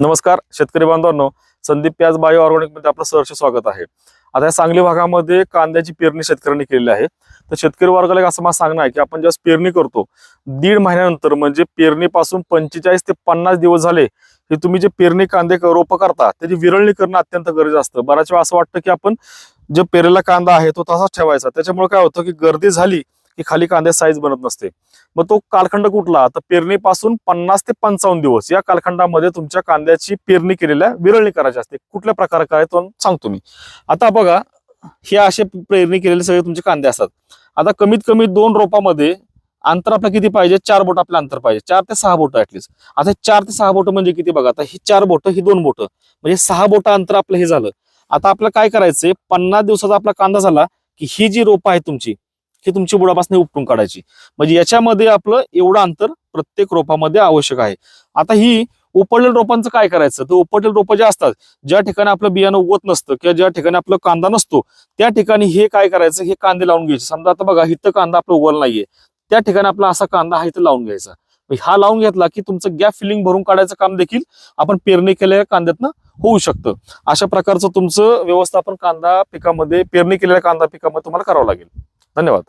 नमस्कार शेतकरी बांधवांनो. संदीप प्याज बायो ऑर्गॅनिकमध्ये आपलं सहर्ष स्वागत आहे. आता या सांगली भागामध्ये कांद्याची पेरणी शेतकऱ्यांनी केलेली आहे. तर शेतकरी वर्गाला एक असं मला सांगणं आहे की आपण ज्यावेळेस पेरणी करतो दीड महिन्यानंतर म्हणजे पेरणीपासून पंचेचाळीस ते पन्नास दिवस झाले हे तुम्ही जे पेरणी कांदे रोप रोपं करता त्याची विरळणी करणं अत्यंत गरजेचं असतं. बऱ्याच वेळा असं वाटतं की आपण जे पेरलेला कांदा आहे तो तसाच ठेवायचा. त्याच्यामुळे काय होतं की गर्दी झाली की खाली कांदे साईज बनत नसते. मग तो कालखंड कुठला? तर पेरणीपासून पन्नास ते पंचावन्न दिवस या कालखंडामध्ये तुमच्या कांद्याची पेरणी केलेल्या विरळणी करायची असते. कुठल्या प्रकारे करायचं तो सांगतो मी. आता बघा हे असे पेरणी केलेले सगळे तुमचे कांदे असतात. आता कमीत कमी दोन रोपामध्ये अंतर आपलं किती पाहिजे? चार बोट आपलं अंतर पाहिजे. चार ते सहा बोट ऍटलीस्ट आता चार ते सहा बोट म्हणजे किती बघा? आता ही चार बोट ही दोन बोट. म्हणजे सहा बोट अंतर आपलं हे झालं. आता आपलं काय करायचंय? पन्नास दिवसाचा आपला कांदा झाला की ही जी रोपं आहे तुमची ही तुमची बुडापासून उपटून काढायची. म्हणजे याच्यामध्ये आपलं एवढं अंतर प्रत्येक रोपामध्ये आवश्यक आहे. आता ही उपडलेल्या रोपांचं काय करायचं? तर उपडलेल्या रोपं जे असतात ज्या ठिकाणी आपलं बियाणं उगवत नसतं किंवा ज्या ठिकाणी आपलं कांदा नसतो त्या ठिकाणी हे काय करायचं? हे कांदे लावून घ्यायचे. समजा आता बघा इथं कांदा आपला उगवला नाहीये. त्या ठिकाणी आपला असा कांदा हा इथं लावून घ्यायचा. हा लावून घेतला की तुमचं गॅप फिलिंग भरून काढायचं काम देखील आपण पेरणी केलेल्या कांद्यातनं होऊ शकतं. अशा प्रकारचं तुमचं व्यवस्थापन कांदा पिकामध्ये पेरणी केलेल्या कांदा पिकामध्ये तुम्हाला करावं लागेल. धन्यवाद.